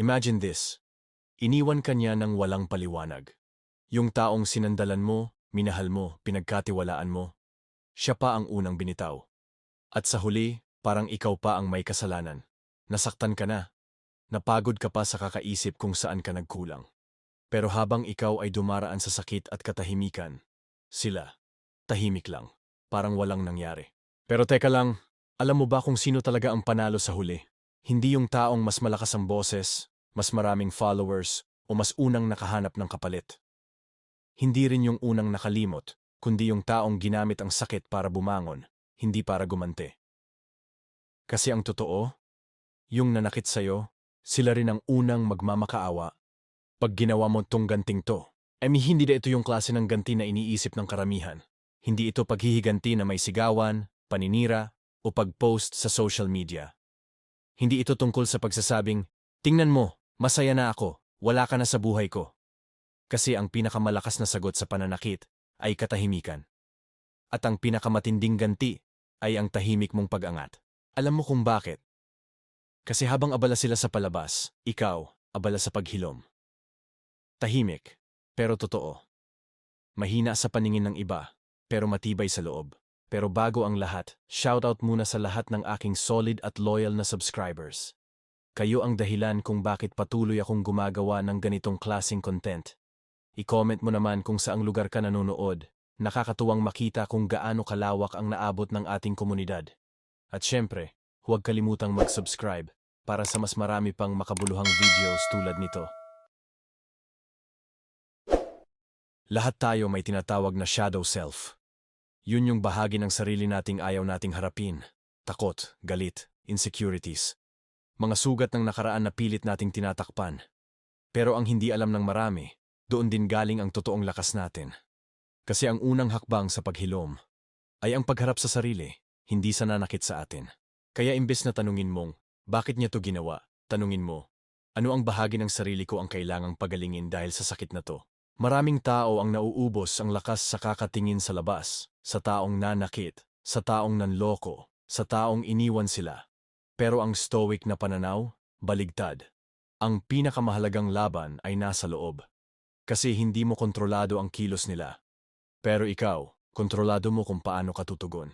Imagine this. Iniwan ka niya ng walang paliwanag. Yung taong sinandalan mo, minahal mo, pinagkatiwalaan mo, siya pa ang unang binitaw. At sa huli, parang ikaw pa ang may kasalanan. Nasaktan ka na. Napagod ka pa sa kakaisip kung saan ka nagkulang. Pero habang ikaw ay dumaraan sa sakit at katahimikan, sila, tahimik lang, parang walang nangyari. Pero teka lang, alam mo ba kung sino talaga ang panalo sa huli? Hindi yung taong mas malakas ang boses, mas maraming followers, o mas unang nakahanap ng kapalit. Hindi rin yung unang nakalimot, kundi yung taong ginamit ang sakit para bumangon, hindi para gumante. Kasi ang totoo, yung nanakit sa'yo, sila rin ang unang magmamakaawa pag ginawa mo tong ganting to. I mean, hindi na ito yung klase ng ganti na iniisip ng karamihan. Hindi ito paghihiganti na may sigawan, paninira, o pag-post sa social media. Hindi ito tungkol sa pagsasabing, tingnan mo, masaya na ako, wala ka na sa buhay ko. Kasi ang pinakamalakas na sagot sa pananakit ay katahimikan. At ang pinakamatinding ganti ay ang tahimik mong pag-angat. Alam mo kung bakit? Kasi habang abala sila sa palabas, ikaw, abala sa paghilom. Tahimik, pero totoo. Mahina sa paningin ng iba, pero matibay sa loob. Pero bago ang lahat, shoutout muna sa lahat ng aking solid at loyal na subscribers. Kayo ang dahilan kung bakit patuloy akong gumagawa ng ganitong klasing content. I-comment mo naman kung saang lugar ka nanonood. Nakakatuwang makita kung gaano kalawak ang naabot ng ating komunidad. At syempre, huwag kalimutang mag-subscribe para sa mas marami pang makabuluhang videos tulad nito. Lahat tayo may tinatawag na shadow self. Yun yung bahagi ng sarili nating ayaw nating harapin. Takot, galit, insecurities. Mga sugat ng nakaraan na pilit nating tinatakpan. Pero ang hindi alam ng marami, doon din galing ang totoong lakas natin. Kasi ang unang hakbang sa paghilom ay ang pagharap sa sarili, hindi sa nanakit sa atin. Kaya imbes na tanungin mong, bakit niya to ginawa, tanungin mo, ano ang bahagi ng sarili ko ang kailangang pagalingin dahil sa sakit na to? Maraming tao ang nauubos ang lakas sa kakatingin sa labas, sa taong nanakit, sa taong nanloko, sa taong iniwan sila. Pero ang stoic na pananaw, baligtad. Ang pinakamahalagang laban ay nasa loob. Kasi hindi mo kontrolado ang kilos nila. Pero ikaw, kontrolado mo kung paano ka tutugon.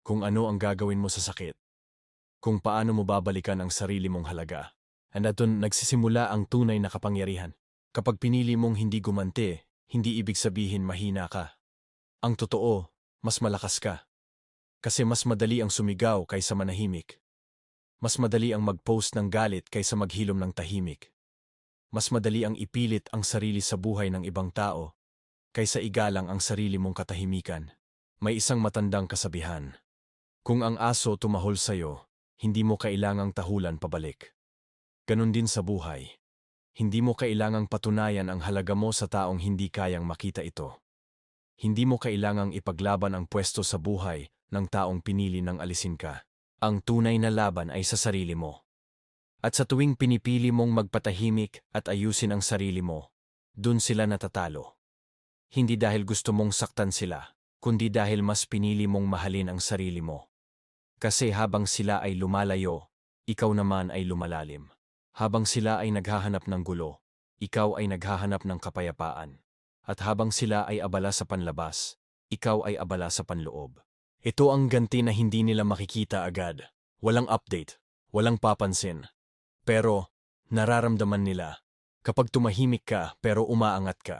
Kung ano ang gagawin mo sa sakit. Kung paano mo babalikan ang sarili mong halaga. And atun nagsisimula ang tunay na kapangyarihan. Kapag pinili mong hindi gumante, hindi ibig sabihin mahina ka. Ang totoo, mas malakas ka. Kasi mas madali ang sumigaw kaysa manahimik. Mas madali ang mag-post ng galit kaysa maghilom ng tahimik. Mas madali ang ipilit ang sarili sa buhay ng ibang tao kaysa igalang ang sarili mong katahimikan. May isang matandang kasabihan. Kung ang aso tumahol sa'yo, hindi mo kailangang tahulan pabalik. Ganon din sa buhay. Hindi mo kailangang patunayan ang halaga mo sa taong hindi kayang makita ito. Hindi mo kailangang ipaglaban ang pwesto sa buhay ng taong pinili ng alisin ka. Ang tunay na laban ay sa sarili mo. At sa tuwing pinipili mong magpatahimik at ayusin ang sarili mo, dun sila natatalo. Hindi dahil gusto mong saktan sila, kundi dahil mas pinili mong mahalin ang sarili mo. Kasi habang sila ay lumalayo, ikaw naman ay lumalalim. Habang sila ay naghahanap ng gulo, ikaw ay naghahanap ng kapayapaan. At habang sila ay abala sa panlabas, ikaw ay abala sa panloob. Ito ang ganti na hindi nila makikita agad. Walang update, walang papansin. Pero, nararamdaman nila kapag tumahimik ka pero umaangat ka.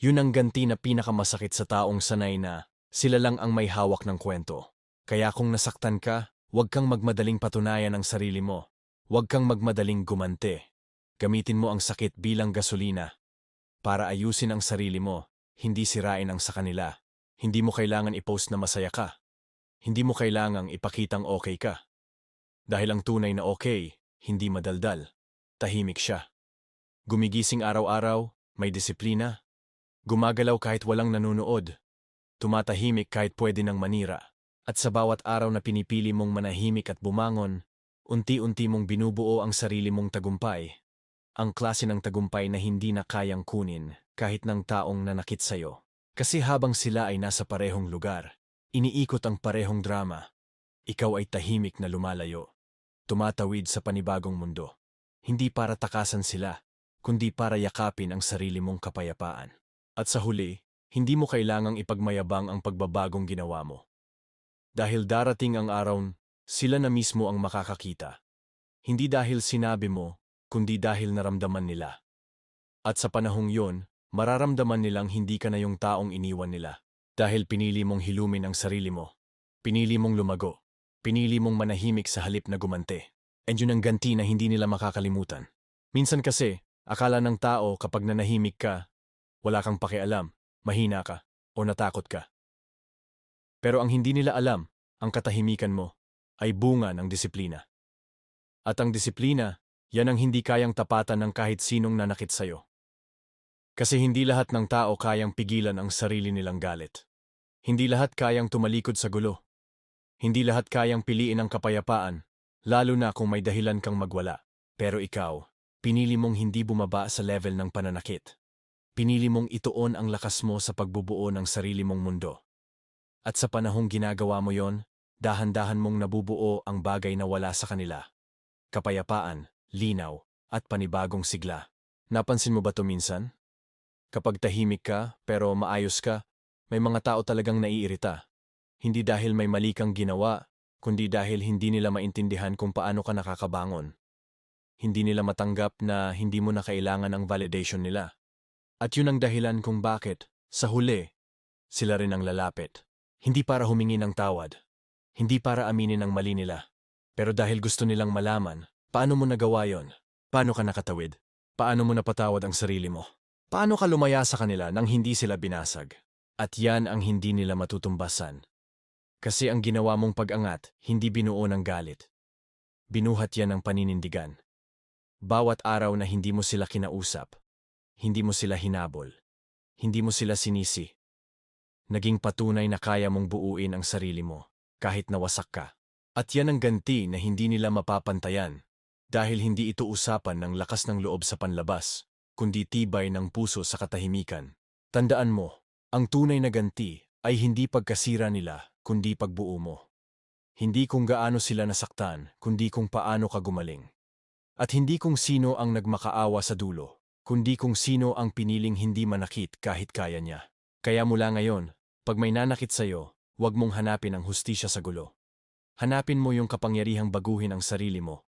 Yun ang ganti na pinakamasakit sa taong sanay na sila lang ang may hawak ng kwento. Kaya kung nasaktan ka, huwag kang magmadaling patunayan ang sarili mo. Huwag kang magmadaling gumante. Gamitin mo ang sakit bilang gasolina. Para ayusin ang sarili mo, hindi sirain ang sa kanila. Hindi mo kailangan i-post na masaya ka. Hindi mo kailangang ipakitang okay ka. Dahil ang tunay na okay, hindi madaldal. Tahimik siya. Gumigising araw-araw, may disiplina. Gumagalaw kahit walang nanonood. Tumatahimik kahit pwede nang manira. At sa bawat araw na pinipili mong manahimik at bumangon, Unti-unti mong binubuo ang sarili mong tagumpay. Ang klase ng tagumpay na hindi na kayang kunin kahit ng taong nanakit sa'yo. Kasi habang sila ay nasa parehong lugar, iniikot ang parehong drama. Ikaw ay tahimik na lumalayo. Tumatawid sa panibagong mundo. hindi para takasan sila, kundi para yakapin ang sarili mong kapayapaan. At sa huli, hindi mo kailangang ipagmayabang ang pagbabagong ginawa mo. Dahil darating ang araw, sila na mismo ang makakakita. Hindi dahil sinabi mo, kundi dahil naramdaman nila. At sa panahong yon, mararamdaman nilang hindi ka na yung taong iniwan nila. Dahil pinili mong hilumin ang sarili mo. Pinili mong lumago. Pinili mong manahimik sa halip na gumante. And yun ang ganti na hindi nila makakalimutan. Minsan kasi, akala ng tao kapag nanahimik ka, wala kang pakialam, mahina ka, o natakot ka. Pero ang hindi nila alam, ang katahimikan mo, ay bunga ng disiplina. At ang disiplina, yan ang hindi kayang tapatan ng kahit sinong nanakit sa'yo. Kasi hindi lahat ng tao kayang pigilan ang sarili nilang galit. Hindi lahat kayang tumalikod sa gulo. Hindi lahat kayang piliin ang kapayapaan, lalo na kung may dahilan kang magwala. Pero ikaw, pinili mong hindi bumaba sa level ng pananakit. Pinili mong ituon ang lakas mo sa pagbubuo ng sarili mong mundo. At sa panahong ginagawa mo yon, dahan-dahan mong nabubuo ang bagay na wala sa kanila. Kapayapaan, linaw, at panibagong sigla. Napansin mo ba to minsan? Kapag tahimik ka, pero maayos ka, may mga tao talagang naiirita. Hindi dahil may mali kang ginawa, kundi dahil hindi nila maintindihan kung paano ka nakakabangon. Hindi nila matanggap na hindi mo na kailangan ang validation nila. At yun ang dahilan kung bakit, sa huli, sila rin ang lalapit. Hindi para humingi ng tawad. Hindi para aminin ang mali nila. Pero dahil gusto nilang malaman, paano mo nagawa yon? Paano ka nakatawid? Paano mo napatawad ang sarili mo? Paano ka lumaya sa kanila nang hindi sila binasag? At yan ang hindi nila matutumbasan. Kasi ang ginawa mong pag-angat, hindi binuo ng galit. Binuhat yan ng paninindigan. Bawat araw na hindi mo sila kinausap, hindi mo sila hinabol, hindi mo sila sinisi. Naging patunay na kaya mong buuin ang sarili mo, kahit nawasak ka. At yan ang ganti na hindi nila mapapantayan, dahil hindi ito usapan ng lakas ng loob sa panlabas, kundi tibay ng puso sa katahimikan. Tandaan mo, ang tunay na ganti ay hindi pagkasira nila, kundi pagbuo mo. Hindi kung gaano sila nasaktan, kundi kung paano ka gumaling. At hindi kung sino ang nagmakaawa sa dulo, kundi kung sino ang piniling hindi manakit kahit kaya niya. Kaya mula ngayon, pag may nanakit sa'yo, huwag mong hanapin ang hustisya sa gulo. Hanapin mo yung kapangyarihang baguhin ang sarili mo,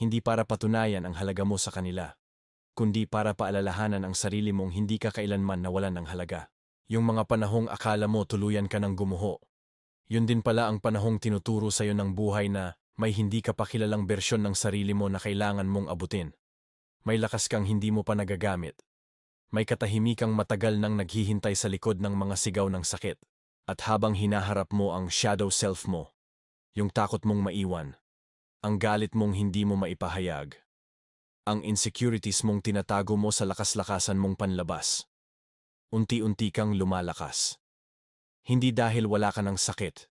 hindi para patunayan ang halaga mo sa kanila, kundi para paalalahanan ang sarili mong hindi ka kailanman nawalan ng halaga. Yung mga panahong akala mo tuluyan ka ng gumuho. Yun din pala ang panahong tinuturo sa'yo ng buhay na may hindi ka pa kilalang bersyon ng sarili mo na kailangan mong abutin. May lakas kang hindi mo pa nagagamit. May katahimikang matagal nang naghihintay sa likod ng mga sigaw ng sakit. At habang hinaharap mo ang shadow self mo, yung takot mong maiwan, ang galit mong hindi mo maipahayag, ang insecurities mong tinatago mo sa lakas-lakasan mong panlabas. Unti-unti kang lumalakas. Hindi dahil wala ka ng sakit,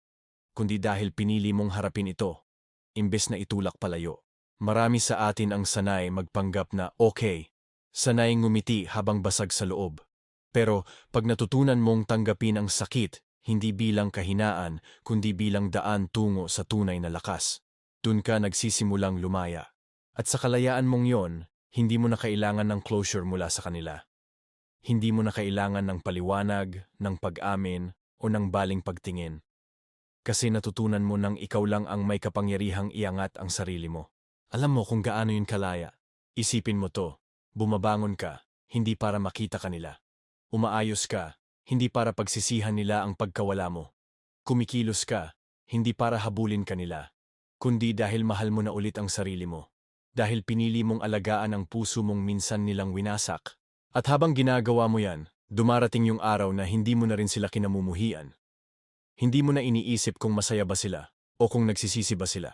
kundi dahil pinili mong harapin ito, imbes na itulak palayo. Marami sa atin ang sanay magpanggap na okay, sanay ngumiti habang basag sa loob. Pero pag natutunan mong tanggapin ang sakit, hindi bilang kahinaan, kundi bilang daan tungo sa tunay na lakas, dun ka nagsisimulang lumaya. At sa kalayaan mong yon, hindi mo na kailangan ng closure mula sa kanila. Hindi mo na kailangan ng paliwanag, ng pag-amin, o ng baling pagtingin. Kasi natutunan mo nang ikaw lang ang may kapangyarihang iangat ang sarili mo. Alam mo kung gaano yun kalaya. Isipin mo to, bumabangon ka, hindi para makita kanila. Umaayos ka, hindi para pagsisihan nila ang pagkawala mo. Kumikilos ka, hindi para habulin kanila, kundi dahil mahal mo na ulit ang sarili mo dahil pinili mong alagaan ang puso mong minsan nilang winasak. At habang ginagawa mo yan, dumarating yung araw na hindi mo na rin sila kinamumuhian. Hindi mo na iniisip kung masaya ba sila o kung nagsisisi ba sila.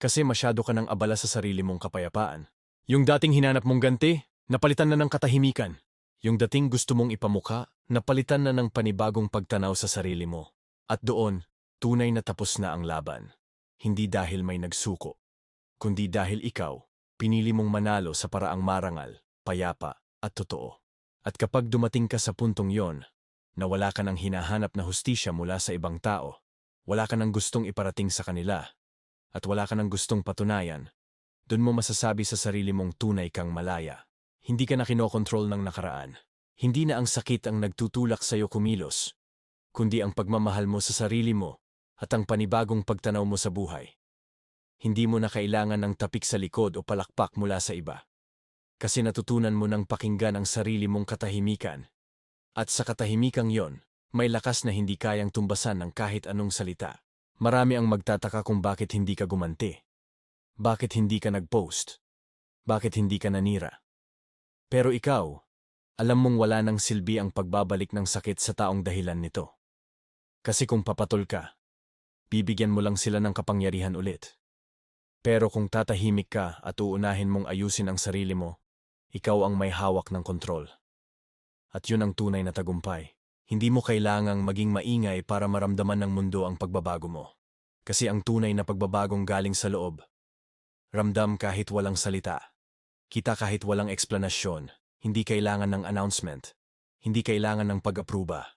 Kasi masyado ka nang abala sa sarili mong kapayapaan. Yung dating hinanap mong ganti, napalitan na ng katahimikan. Yung dating gusto mong ipamuka, napalitan na ng panibagong pagtanaw sa sarili mo. At doon, tunay na tapos na ang laban. Hindi dahil may nagsuko, kundi dahil ikaw, pinili mong manalo sa paraang marangal, payapa, at totoo. At kapag dumating ka sa puntong yon, na wala ka ng hinahanap na hustisya mula sa ibang tao, wala ka ng gustong iparating sa kanila, at wala ka ng gustong patunayan, Doon mo masasabi sa sarili mong tunay kang malaya. Hindi ka na kinokontrol ng nakaraan. Hindi na ang sakit ang nagtutulak sa'yo kumilos, kundi ang pagmamahal mo sa sarili mo at ang panibagong pagtanaw mo sa buhay. Hindi mo na kailangan ng tapik sa likod o palakpak mula sa iba. Kasi natutunan mo ng pakinggan ang sarili mong katahimikan. At sa katahimikang yon, may lakas na hindi kayang tumbasan ng kahit anong salita. Marami ang magtataka kung bakit hindi ka gumanti. Bakit hindi ka nag-post? Bakit hindi ka nanira? Pero ikaw, alam mong wala nang silbi ang pagbabalik ng sakit sa taong dahilan nito. Kasi kung papatol ka, bibigyan mo lang sila ng kapangyarihan ulit. Pero kung tatahimik ka at uunahin mong ayusin ang sarili mo, ikaw ang may hawak ng kontrol. At yun ang tunay na tagumpay. Hindi mo kailangang maging maingay para maramdaman ng mundo ang pagbabago mo. Kasi ang tunay na pagbabagong galing sa loob Ramdam kahit walang salita. Kita kahit walang eksplanasyon. Hindi kailangan ng announcement. Hindi kailangan ng pag-apruba.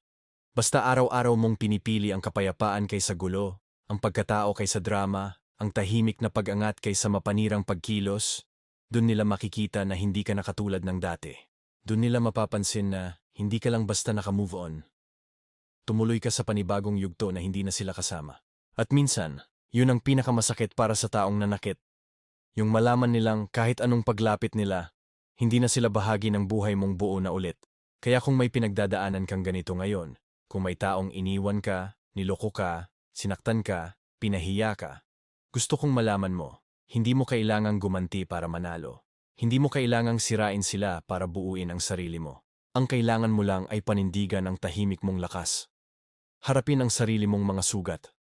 Basta araw-araw mong pinipili ang kapayapaan kaysa gulo, ang pagkatao kaysa drama, ang tahimik na pag-angat kaysa mapanirang pagkilos, dun nila makikita na hindi ka nakatulad ng dati. Dun nila mapapansin na hindi ka lang basta naka-move on. Tumuloy ka sa panibagong yugto na hindi na sila kasama. At minsan, yun ang pinakamasakit para sa taong nanakit yung malaman nilang kahit anong paglapit nila, hindi na sila bahagi ng buhay mong buo na ulit. Kaya kung may pinagdadaanan kang ganito ngayon, kung may taong iniwan ka, niloko ka, sinaktan ka, pinahiya ka, gusto kong malaman mo, hindi mo kailangang gumanti para manalo. Hindi mo kailangang sirain sila para buuin ang sarili mo. Ang kailangan mo lang ay panindigan ang tahimik mong lakas. Harapin ang sarili mong mga sugat.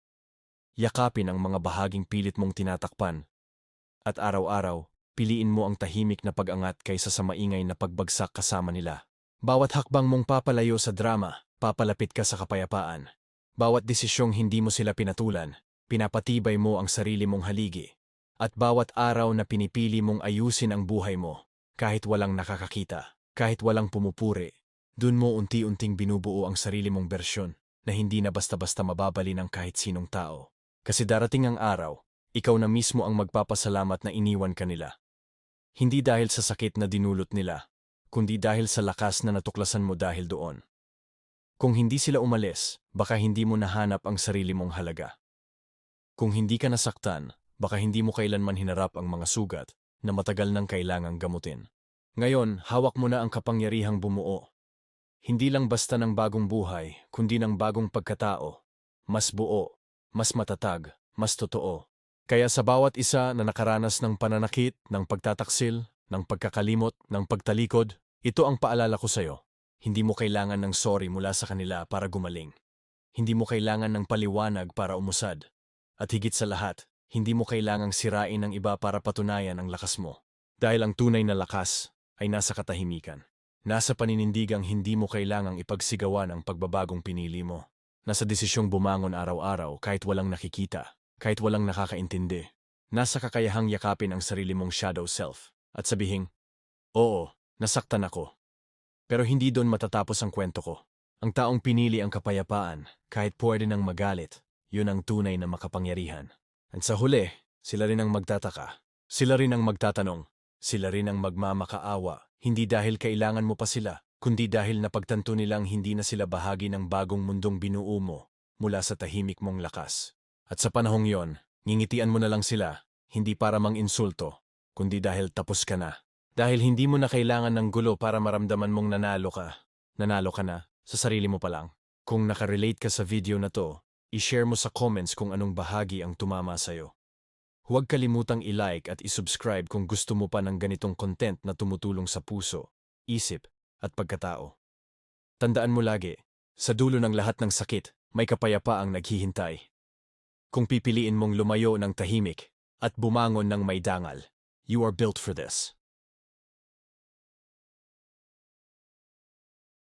Yakapin ang mga bahaging pilit mong tinatakpan at araw-araw, piliin mo ang tahimik na pag-angat kaysa sa maingay na pagbagsak kasama nila. Bawat hakbang mong papalayo sa drama, papalapit ka sa kapayapaan. Bawat desisyong hindi mo sila pinatulan, pinapatibay mo ang sarili mong haligi. At bawat araw na pinipili mong ayusin ang buhay mo, kahit walang nakakakita, kahit walang pumupuri, dun mo unti-unting binubuo ang sarili mong bersyon na hindi na basta-basta mababali ng kahit sinong tao. Kasi darating ang araw ikaw na mismo ang magpapasalamat na iniwan ka nila. Hindi dahil sa sakit na dinulot nila, kundi dahil sa lakas na natuklasan mo dahil doon. Kung hindi sila umalis, baka hindi mo nahanap ang sarili mong halaga. Kung hindi ka nasaktan, baka hindi mo kailanman hinarap ang mga sugat na matagal nang kailangang gamutin. Ngayon, hawak mo na ang kapangyarihang bumuo. Hindi lang basta ng bagong buhay, kundi ng bagong pagkatao. Mas buo, mas matatag, mas totoo. Kaya sa bawat isa na nakaranas ng pananakit, ng pagtataksil, ng pagkakalimot, ng pagtalikod, ito ang paalala ko sa'yo. Hindi mo kailangan ng sorry mula sa kanila para gumaling. Hindi mo kailangan ng paliwanag para umusad. At higit sa lahat, hindi mo kailangang sirain ng iba para patunayan ang lakas mo. Dahil ang tunay na lakas ay nasa katahimikan. Nasa paninindigang hindi mo kailangang ipagsigawan ang pagbabagong pinili mo. Nasa desisyong bumangon araw-araw kahit walang nakikita kahit walang nakakaintindi. Nasa kakayahang yakapin ang sarili mong shadow self at sabihing, Oo, nasaktan ako. Pero hindi doon matatapos ang kwento ko. Ang taong pinili ang kapayapaan, kahit pwede nang magalit, yun ang tunay na makapangyarihan. At sa huli, sila rin ang magtataka. Sila rin ang magtatanong. Sila rin ang magmamakaawa, hindi dahil kailangan mo pa sila, kundi dahil napagtanto nilang hindi na sila bahagi ng bagong mundong binuo mo mula sa tahimik mong lakas. At sa panahong yon, ngingitian mo na lang sila, hindi para mang insulto, kundi dahil tapos ka na. Dahil hindi mo na kailangan ng gulo para maramdaman mong nanalo ka. Nanalo ka na, sa sarili mo pa lang. Kung nakarelate ka sa video na to, i-share mo sa comments kung anong bahagi ang tumama sa'yo. Huwag kalimutang i-like at i-subscribe kung gusto mo pa ng ganitong content na tumutulong sa puso, isip, at pagkatao. Tandaan mo lagi, sa dulo ng lahat ng sakit, may kapayapaang naghihintay. Kung pipiliin mong lumayo ng tahimik at bumangon ng may dangal, you are built for this.